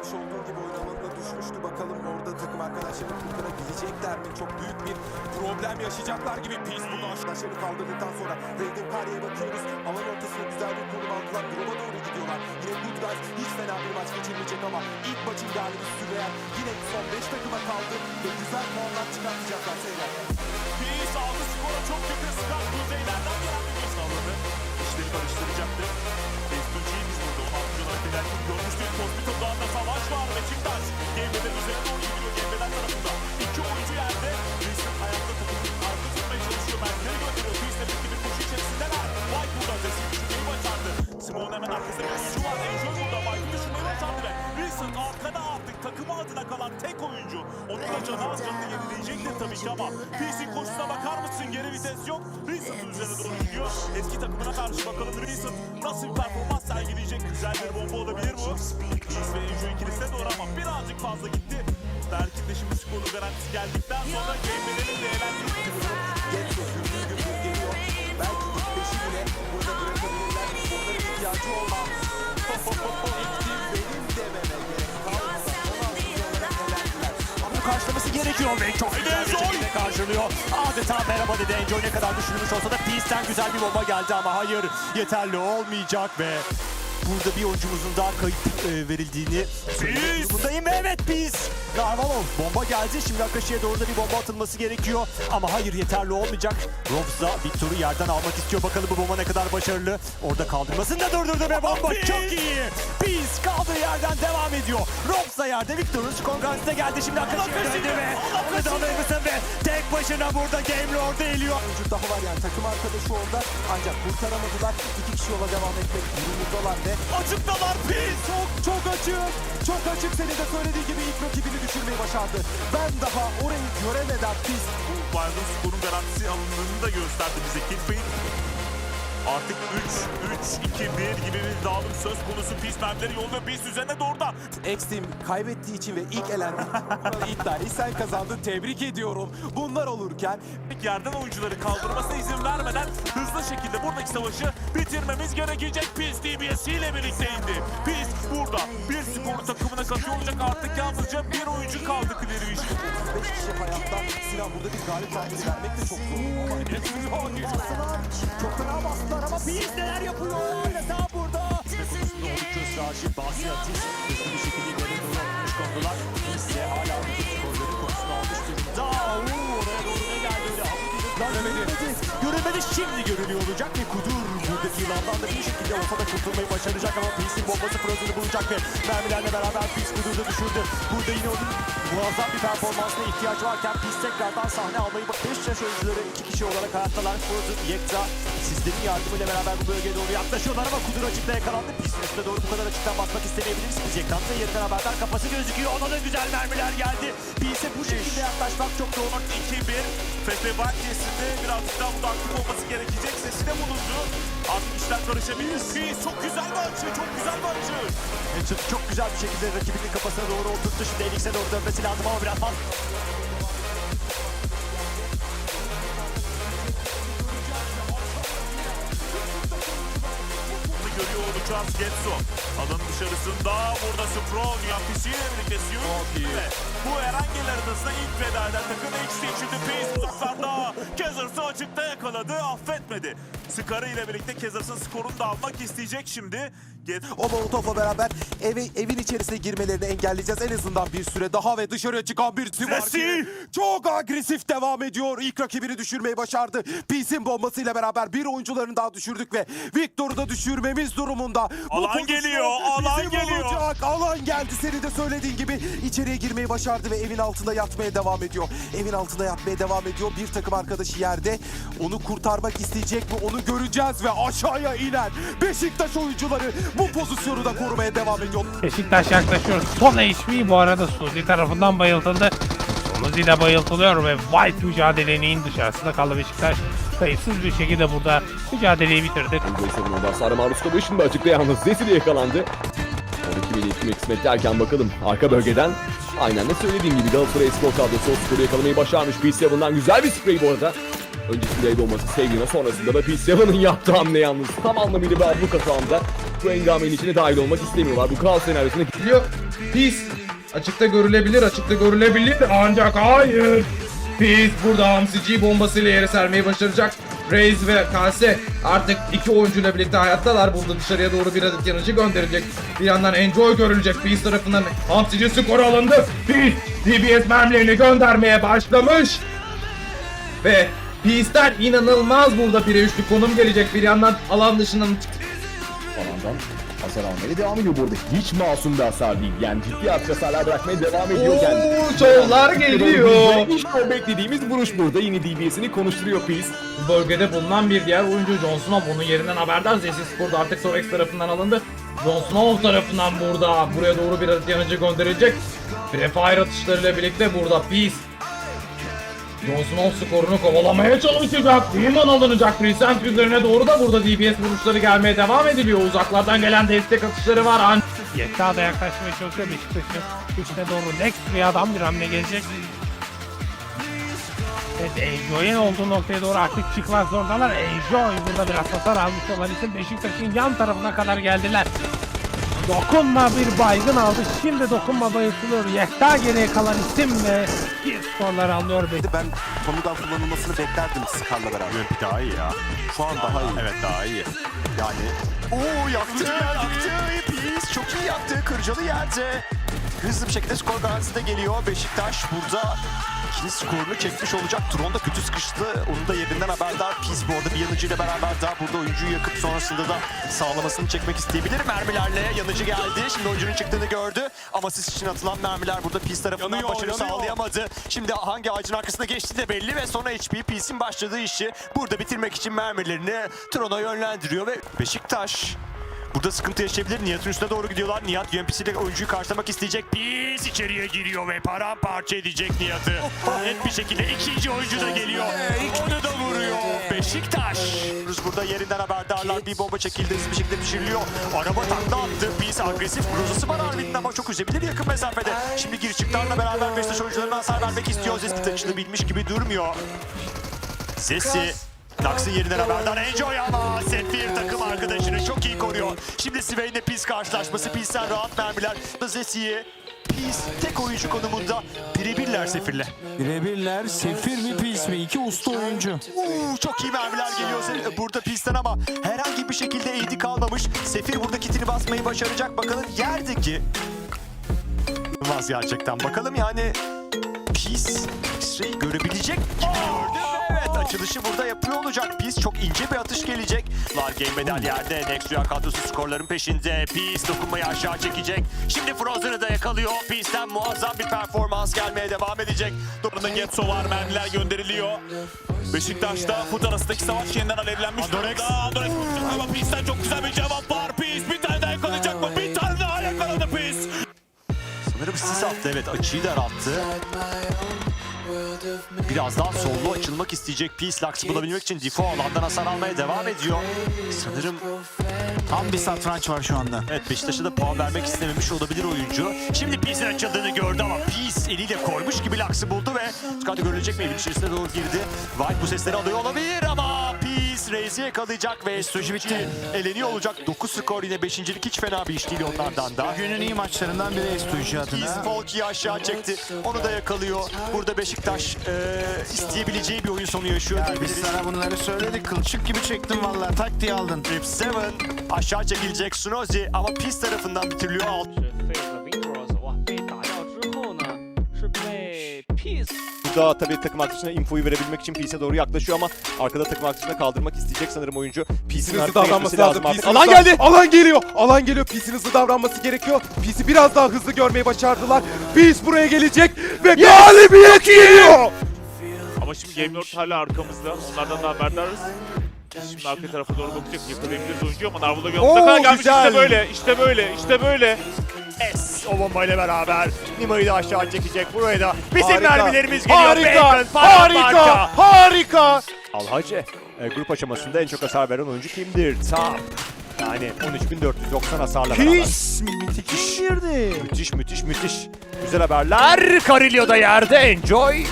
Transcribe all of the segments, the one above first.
görmüş olduğun gibi oyun alanına düşmüştü. Bakalım orada takım arkadaşlarını kurtarabilecekler mi? Çok büyük bir problem yaşayacaklar gibi. Pis burada arkadaşlarını kaldırdıktan sonra Raiden Karya'ya bakıyoruz. Alan ortasına güzel bir konum aldılar. Drop'a doğru gidiyorlar. Yine Good Guys hiç fena bir maç geçirmeyecek ama ilk maçın galibi Sürreal yine son 5 takıma kaldı ve güzel puanlar çıkartacaklar Seyler. Peace aldı skora çok yakın Scott kuzeylerden gelen bir gol sağladı. İşleri karıştıracaktı. Estucci'yi biz burada 16 olarak ederken görmüştük. Dağı'nda savaş var. Beşiktaş Gembe'den üzerine doğru gidiyor. Gembe'den tarafında. Canı az canını yenileyecektir tabii ki ama Peace'in koşusuna bakar mısın? Geri vites yok. Wilson'ın üzerine doğru gidiyor. Eski takımına karşı bakalım Wilson nasıl bir performans sergileyecek? Güzel bir bomba olabilir bu. Peace ve Enjoy ikilisine doğru ama birazcık fazla gitti. Belki de şimdi skoru garantisi geldikten sonra game'lerin de eğlendiğini Getso gümbür gümbür geliyor. Belki ilk beşi bile burada bırakabilirler. Onların ihtiyacı olmaz. İlk benim gerekiyor ve çok güzel bir şekilde karşılıyor. Adeta merhaba dedi Enjoy ne kadar düşünülmüş olsa da Peace'ten güzel bir bomba geldi ama hayır yeterli olmayacak ve burada bir oyuncumuzun daha kayıp e, verildiğini söylemek durumundayım. Ve Evet Peace! Garvalov bomba geldi. Şimdi Akashi'ye doğru da bir bomba atılması gerekiyor. Ama hayır yeterli olmayacak. Robs Victor'u yerden almak istiyor. Bakalım bu bomba ne kadar başarılı. Orada kaldırmasını da durdurdu ve bomba çok iyi. Peace kaldığı yerden devam ediyor. Robs da yerde. Victor'un skor geldi. Şimdi Akashi'ye döndü başına burada Game Lord'u eliyor. oyuncu daha var yani takım arkadaşı orada ancak kurtaramadılar. İki kişi yola devam etmek durumundalar ve Açıktalar Peace. çok çok açık. Çok açık senin de söylediğin gibi ilk rakibini düşürmeyi başardı. Ben daha orayı göremeden pis. Bayern skorun garantisi alındığını da gösterdi bize Kilpain. Artık 3 3 dağılım söz konusu. Peace mermileri yolluyor. Peace üzerine doğru da. X-Team kaybettiği için ve ilk elendi. İddiayı sen kazandın. Tebrik ediyorum. Bunlar olurken yerden oyuncuları kaldırmasına izin vermeden hızlı şekilde buradaki savaşı bitirmemiz gerekecek. Peace DBS ile birlikte indi. Peace burada bir skoru takımına katıyor olacak. Artık yalnızca bir oyuncu kaldı Clearvision. 5 kişi hayatta Sinan burada bir galip tahlili vermek de çok zor. Ama. Çok fena bastılar ama Peace neler yapıyor? Adeta burada. Karşı Bahsi Atis hızlı bir şekilde ileri doğru atmış kondular. De hala bu skorları konusunu almış durumda. Oraya doğru ne geldi öyle? Görülmedi. Görülmedi. Şimdi görülüyor olacak ve Kudur buradaki yılandan da bir şekilde olsa da kurtulmayı başaracak ama Peace'in bombası Frozen'ı bulacak ve mermilerle beraber Peace Kudur'u düşürdü. Burada yine onun muazzam bir performansına ihtiyaç varken Peace tekrardan sahne almayı bak. 5 yaş oyuncuları iki kişi olarak hayattalar. Frozen, Yekta sizlerin yardımıyla beraber bu bölgeye doğru yaklaşıyorlar ama Kudur açıkta yakalandı. Peace'in üstüne doğru bu kadar açıktan basmak istemeyebilirsiniz. Yekta'nın da yerinden haberdar kafası gözüküyor. Ona da güzel mermiler geldi. Peace'e bu şekilde yaklaşmak çok zor. 2-1 Fefe Bahçesi'nde birazcık daha aktif olması gerekecek sesi de bulundu. Artık işler karışabilir. Çok güzel bir açı, çok güzel bir açı. Hatchet çok güzel bir şekilde rakibinin kafasına doğru oturttu. Şimdi Elix'e doğru dönmesi lazım ama biraz fazla. Görüyor olacağız Getso. Alanın dışarısında burada Sprong yapısıyla birlikte Siyun. Ve bu Erengeler arasında ilk veda eden takım XT içinde Pace tutuklarda. Kezers'ı açıkta yakaladı, affetmedi. Skarı ile birlikte Kezers'ın skorunu da almak isteyecek şimdi. Get o Molotov'la beraber eve, evin içerisine girmelerini engelleyeceğiz. En azından bir süre daha ve dışarıya çıkan bir tim var ki Messi! çok agresif devam ediyor. İlk rakibini düşürmeyi başardı. Peace'in bombasıyla beraber bir oyuncularını daha düşürdük ve Victor'u da düşürmemiz durumunda. Alan pozisyon geliyor, alan bizim geliyor. olacak. Alan geldi senin de söylediğin gibi içeriye girmeyi başardı ve evin altında yatmaya devam ediyor. Evin altında yatmaya devam ediyor. Bir takım arkadaşı yerde. Onu kurtarmak isteyecek mi onu göreceğiz ve aşağıya inen Beşiktaş oyuncuları bu pozisyonu da korumaya devam ediyor. Beşiktaş yaklaşıyor. Son HP bu arada Suzi tarafından bayıltıldı. Suzi de bayıltılıyor ve White mücadelenin dışarısında kaldı Beşiktaş. Kayıpsız bir şekilde burada mücadeleyi bitirdi. Gol savunma hasarı maruz kalıyor. Şimdi açıkta yalnız Zesi de yakalandı. 12 milli kime kısmet derken bakalım arka bölgeden. Aynen de söylediğim gibi Galatasaray Espor kadrosu o skoru yakalamayı başarmış. P7'dan güzel bir sprey bu arada. Öncesinde evde olması Sevgina sonrasında da P7'ın yaptığı hamle yalnız tam anlamıyla bir abluk atağında. bu hengamenin içine dahil olmak istemiyorlar. Bu kaos senaryosunda Biliyor. Pis. Açıkta görülebilir, açıkta görülebilir. Ancak hayır. Pis burada Hamsici bombasıyla yere sermeyi başaracak. Reis ve Kase artık iki oyuncuyla birlikte hayattalar. Burada dışarıya doğru bir adet yanıcı gönderecek. Bir yandan Enjoy görülecek. Pis tarafından Hamsici skoru alındı. Pis DBS mermilerini göndermeye başlamış. Ve Pis'ten inanılmaz burada 1'e 3'lük konum gelecek. Bir yandan alan dışından alandan hasar almaya devam ediyor burada. Hiç masum bir hasar değil. Yani ciddi hasarlar bırakmaya devam ediyor Oo, kendisi. şovlar geliyor. İşte o beklediğimiz vuruş burada. Yine DBS'ini konuşturuyor Peace. Bu bölgede bulunan bir diğer oyuncu Jon Snow bunun yerinden haberdar. Zesi Spor da artık Sorex tarafından alındı. Jon Snow tarafından burada buraya doğru bir yanıcı gönderilecek. Prefire atışlarıyla birlikte burada Peace. Jon Snow skorunu kovalamaya çalışacak. Demon alınacak. Crescent üzerine doğru da burada DPS vuruşları gelmeye devam ediliyor. Uzaklardan gelen destek atışları var. An Yekta da yaklaşmaya çalışıyor Beşiktaş'ın üçüne doğru next bir adam bir hamle gelecek. Evet Ejoy'un olduğu noktaya doğru artık çıkmak zorundalar. Ejoy burada biraz hasar almış olan için Beşiktaş'ın yan tarafına kadar geldiler. Dokunma bir baygın aldı. Şimdi dokunma bayıltılıyor. Yekta geriye kalan isim ve bir skorları alıyor. Beşiktaş. Ben Tomu'dan kullanılmasını beklerdim Skar'la beraber. UMP daha iyi ya. Şu an daha iyi. Evet daha iyi. Yani Oo yaktı yaktı. Pis çok iyi yaktı. Kırcalı yerde. Hızlı bir şekilde skor garantisi de geliyor. Beşiktaş burada ikinci skorunu çekmiş olacak. Tron da kötü sıkıştı. Onun da yerinden haberdar. Pis bu arada bir yanıcıyla beraber daha burada oyuncuyu yakıp sonrasında da sağlamasını çekmek isteyebilir. Mermilerle yanıcı geldi. Şimdi oyuncunun çıktığını gördü. Ama siz için atılan mermiler burada Pis tarafından Yanıyor, başarı yanıyor. sağlayamadı. Şimdi hangi ağacın arkasına geçti de belli ve sonra HP Pis'in başladığı işi burada bitirmek için mermilerini Tron'a yönlendiriyor ve Beşiktaş Burada sıkıntı yaşayabilir. Nihat'ın üstüne doğru gidiyorlar. Nihat UMPC ile oyuncuyu karşılamak isteyecek. Pis içeriye giriyor ve paramparça edecek Nihat'ı. Net bir şekilde ikinci oyuncu da geliyor. Onu da vuruyor. Beşiktaş. Burada yerinden haberdarlar. Bir bomba çekildi. Hızlı bir şekilde pişiriliyor. Araba takla attı. Pis agresif. Grozası var Arvin'in ama çok üzebilir yakın mesafede. Şimdi giriş çıklarla beraber Beşiktaş oyuncularına hasar vermek istiyor. Zesi taçını bilmiş gibi durmuyor. Zesi Nax'ın yerinden haberdar Enjoy ama Sefir takım arkadaşını çok iyi koruyor. Şimdi Swain'le Pis karşılaşması. Pis'ten rahat mermiler. Zesi'yi Pis tek oyuncu konumunda birebirler Sefir'le. Birebirler Sefir mi Pis mi? İki usta oyuncu. Uuu çok iyi mermiler geliyor se- burada pistten ama herhangi bir şekilde eğdi kalmamış. Sefir burada kitini basmayı başaracak. Bakalım yerdeki Olmaz gerçekten. Bakalım yani Pis X-Ray görebilecek gibi gördü. Açılışı burada yapıyor olacak. Pis çok ince bir atış gelecek. Lar Game Bedel yerde. Next Rüya kadrosu skorların peşinde. Pis dokunmayı aşağı çekecek. Şimdi Frozen'ı da yakalıyor. Pis'ten muazzam bir performans gelmeye devam edecek. Doğrunda Getso var. Mermiler gönderiliyor. Beşiktaş'ta fut arasındaki savaş yeniden alevlenmiş Adorex. durumda. Adorex ama Pis'ten çok güzel bir cevap var. Pis bir tane daha yakalayacak mı? Sanırım sis attı evet açıyı daralttı. Biraz daha sollu açılmak isteyecek Peace Lux'ı bulabilmek için Difo alandan hasar almaya devam ediyor. Sanırım Tam bir satranç var şu anda. evet Beşiktaş'a da puan vermek istememiş olabilir oyuncu. Şimdi Peace'in açıldığını gördü ama Peace eliyle koymuş gibi Lux'ı buldu ve Scott'ı görülecek mi evin içerisine doğru girdi. White bu sesleri alıyor olabilir ama Reis'i yakalayacak ve Strateji bitti. Eleniyor olacak. 9 skor yine 5.lik hiç fena bir iş değil onlardan da. Günün iyi maçlarından biri Estuji adına. Falky'yi aşağı çekti. Onu da yakalıyor. Burada Beşiktaş eee, isteyebileceği bir oyun sonu yaşıyor Ya biz sana bunları söyledik. Kılçık gibi çektin vallahi. Tak diye aldın. Rip 7 aşağı çekilecek Sunozi ama Peace tarafından bitiriliyor. Alt Peace Burada tabii takım arkadaşına infoyu verebilmek için Peace'e doğru yaklaşıyor ama arkada takım arkadaşına kaldırmak isteyecek sanırım oyuncu. Peace'in hızlı davranması lazım. Pis'in Alan geldi! Alan geliyor. Alan geliyor. Pis'in hızlı davranması gerekiyor. Pis'i biraz daha hızlı görmeyi başardılar. Pis buraya gelecek ve galibiyet geliyor. Ama şimdi Game Lord hala arkamızda. Onlardan da haberdarız. Şimdi arka tarafa doğru bakacak. Yakalayabiliriz oyuncuyu ama Narvo'da bir Oo, anda gelmiş. güzel. İşte böyle, işte böyle, işte böyle. Es o bombayla beraber Nima'yı da aşağı çekecek. Buraya da bizim Harika. mermilerimiz geliyor. Harika. Bacon. Harika. Harika. Alhacı e, grup aşamasında en çok hasar veren oyuncu kimdir? Tam. Yani 13.490 hasarla beraber. Pis müthiş girdi. Müthiş müthiş müthiş. Güzel haberler. Carillo da yerde. Enjoy.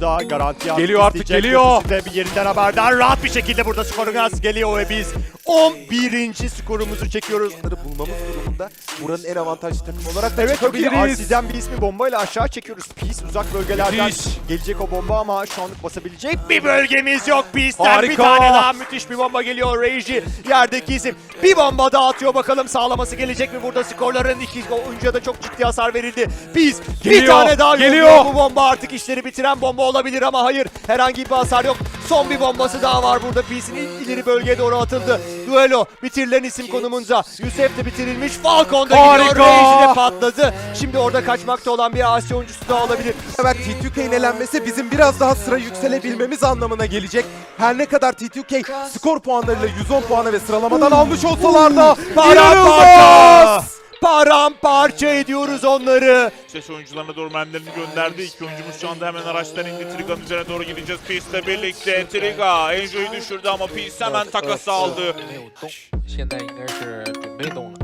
Burada garanti artık Geliyor artık, geliyor. Ötesi de bir yerinden haberdar. Rahat bir şekilde burada skoru gaz geliyor ve biz 11. skorumuzu çekiyoruz. bulmamız durumunda buranın en avantajlı takım olarak da Evet çıkabiliriz. RC'den bir ismi bombayla aşağı çekiyoruz. Peace uzak bölgelerden Müthiş. gelecek o bomba ama şu anlık basabilecek bir bölgemiz yok. Peace'ten bir Harika. tane daha müthiş bir bomba geliyor. Reiji yerdeki isim bir bomba daha atıyor bakalım sağlaması gelecek mi burada skorların iki oyuncuya da çok ciddi hasar verildi. Peace bir Geliyor, tane daha geliyor. geliyor. Bu bomba artık işleri bitiren bomba olabilir ama hayır herhangi bir hasar yok. Son bir bombası daha var burada. Peace'in il- ileri bölgeye doğru atıldı. Duelo bitirilen isim konumunda. Yusuf de bitirilmiş. Falcon da gidiyor. De patladı. Şimdi orada kaçmakta olan bir Asya oyuncusu da olabilir. Evet T2K'nin elenmesi bizim biraz daha sıra yükselebilmemiz anlamına gelecek. Her ne kadar T2K skor puanlarıyla 110 puanı ve sıralamadan almış olsalar da inanılmaz! Paramparça ediyoruz onları. Ses oyuncularına doğru mermilerini gönderdi. İki oyuncumuz şu anda hemen araçtan indi. Triga'nın üzerine doğru gideceğiz. Peace'le birlikte. Triga Enjoy'u düşürdü ama Peace hemen takas aldı. 没有动，现在应该是准备动了。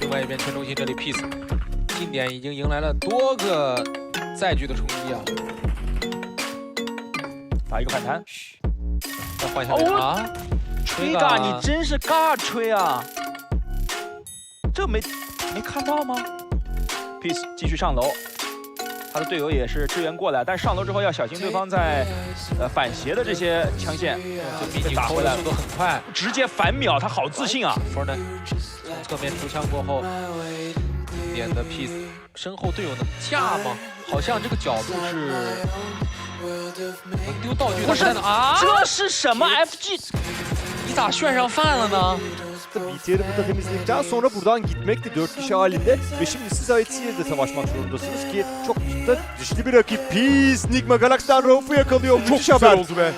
另外一边全中心这里 Peace，近点已经迎来了多个载具的冲击啊！打一个反弹。要换下来啊！吹尬，你真是尬吹啊！ 这没没看到吗？Peace 继续上楼，他的队友也是支援过来，但上楼之后要小心对方在呃反斜的这些枪线，就毕竟投的速度很快。直接反秒，他好自信啊！f o r n 从侧面出枪过后，点的 Peace，身后队友能架吗？好像这个角度是能丢道具的。不是啊！这是什么 FG？Bir daha şu an falan BT yarımında temizledikten sonra buradan gitmekti dört kişi halinde ve şimdi siz ait Sihir'de savaşmak zorundasınız ki çok da dişli bir rakip. Peace! Nigma Galax'tan Rauf'u yakalıyor. Çok Müthiş haber. oldu be.